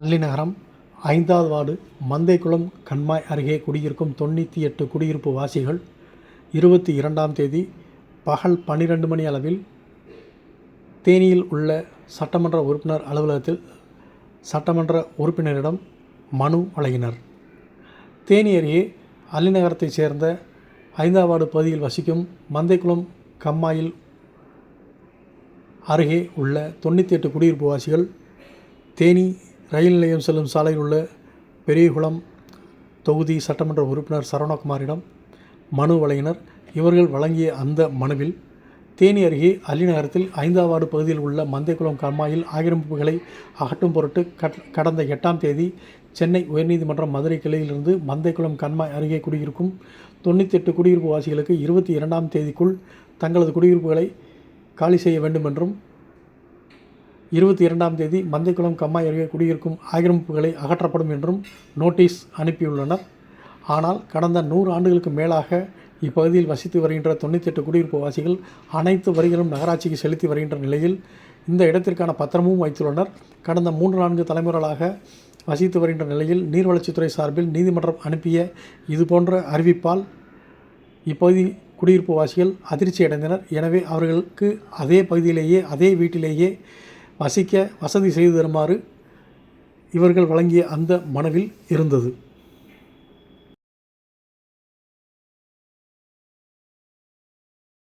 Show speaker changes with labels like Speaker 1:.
Speaker 1: அல்லிநகரம் ஐந்தாவது வார்டு மந்தைக்குளம் கண்மாய் அருகே குடியிருக்கும் தொண்ணூற்றி எட்டு குடியிருப்பு வாசிகள் இருபத்தி இரண்டாம் தேதி பகல் பன்னிரெண்டு மணி அளவில் தேனியில் உள்ள சட்டமன்ற உறுப்பினர் அலுவலகத்தில் சட்டமன்ற உறுப்பினரிடம் மனு வழங்கினர். தேனி அருகே அல்லிநகரத்தைச் சேர்ந்த ஐந்தாவது வார்டு பகுதியில் வசிக்கும் மந்தைக்குளம் கம்மாயில் அருகே உள்ள தொண்ணூற்றி எட்டு குடியிருப்பு வாசிகள் தேனி ரயில் நிலையம் செல்லும் சாலையில் உள்ள பெரியகுளம் தொகுதி சட்டமன்ற உறுப்பினர் சரவணகுமாரிடம் மனு வழங்கினர். இவர்கள் வழங்கிய அந்த மனுவில் தேனி அருகே அலிநகரத்தில் ஐந்தாவது பகுதியில் உள்ள மந்தைக்குளம் கம்மாயில் ஆக்கிரமிப்புகளை அகற்றும் பொருட்டு கட் கடந்த எட்டாம் தேதி சென்னை உயர்நீதிமன்றம் மதுரை கிளையிலிருந்து மந்தைக்குளம் கண்மாய் அருகே குடியிருக்கும் தொண்ணூற்றி எட்டு குடியிருப்பு வாசிகளுக்கு இருபத்தி இரண்டாம் தேதிக்குள் தங்களது குடியிருப்புகளை காலி செய்ய வேண்டும் என்றும் இருபத்தி இரண்டாம் தேதி மந்தைக்குளம் கம்மாய் அருகே குடியிருக்கும் ஆக்கிரமிப்புகளை அகற்றப்படும் என்றும் நோட்டீஸ் அனுப்பியுள்ளனர். ஆனால் கடந்த நூறு ஆண்டுகளுக்கு மேலாக இப்பகுதியில் வசித்து வருகின்ற தொண்ணூற்றி எட்டு குடியிருப்பு வாசிகள் அனைத்து வரிகளும் நகராட்சிக்கு செலுத்தி வருகின்ற நிலையில் இந்த இடத்திற்கான பத்திரமும் வைத்துள்ளனர். கடந்த மூன்று நான்கு தலைமுறைகளாக வசித்து வருகின்ற நிலையில் நீர்வளர்ச்சித்துறை சார்பில் நீதிமன்றம் அனுப்பிய இதுபோன்ற அறிவிப்பால் இப்பகுதி குடியிருப்பு வாசிகள் அதிர்ச்சி அடைந்தனர் எனவே அவர்களுக்கு அதே பகுதியிலேயே அதே வீட்டிலேயே வசிக்க வசதி செய்து தருமாறு இவர்கள் வழங்கிய அந்த மனுவில் இருந்தது.